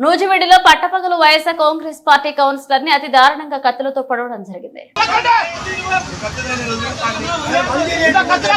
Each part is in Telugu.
నూజివీడిలో పట్టపగలు వైఎస్ఆర్ కాంగ్రెస్ పార్టీ కౌన్సిలర్ని అతి దారుణంగా కత్తులతో పొడవడం జరిగింది. కचरा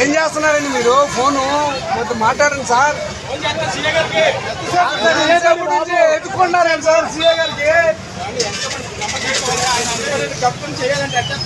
ఏం చేస్తున్నారండి మీరు? ఫోను? కొంచెం మాట్లాడండి సార్. ఎత్తుకున్నారండి సార్. సీఏ గారికి. చేయాలంటే ఎట్లా